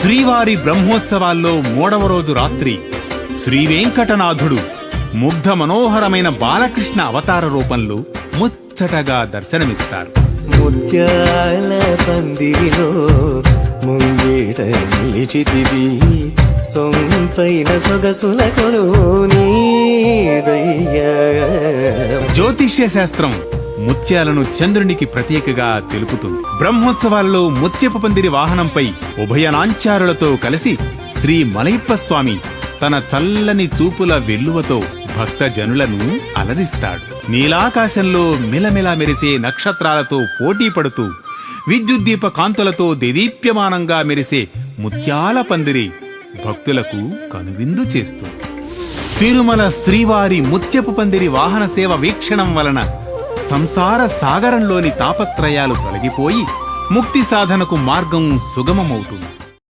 శ్రీవారి బ్రహ్మోత్సవాల్లో మూడవ రోజు రాత్రి శ్రీ వెంకటనాథుడు ముగ్ధ మనోహరమైన బాలకృష్ణ అవతార రూపంలో ముచ్చటగా దర్శనమిస్తారు. ముత్యాల పందిరిలో ముంగిట నిలిచితివి. సొంపైన సొగసుల కొలువు నీదయ్యా జ్యోతిష్య శాస్త్రం ముత్యాలను చంద్రునికి ప్రతీకగా తెలుపుతుంది. బ్రహ్మోత్సవాలలో ముత్యపు పందిరి వాహనంపై ఉభయనాంచారులతో కలిసి శ్రీ మలయప్ప స్వామి తన చల్లని చూపుల వెల్లువతో భక్తజనులను అలరిస్తాడు. నీలాకాశంలో మిలమిల మెరిసే నక్షత్రాలతో పోటీ పడుతూ విద్యుద్దీప కాంతులతో దేదీప్యమానంగా మెరిసే ముత్యాల పందిరి భక్తులకు కనువిందు చేస్తుంది. తిరుమల శ్రీవారి ముత్యపు పందిరి వాహన సేవ వీక్షణం వలన సంసార సాగరంలోని తాపత్రయాలు తొలగిపోయి ముక్తి సాధనకు మార్గం సుగమమవుతుంది.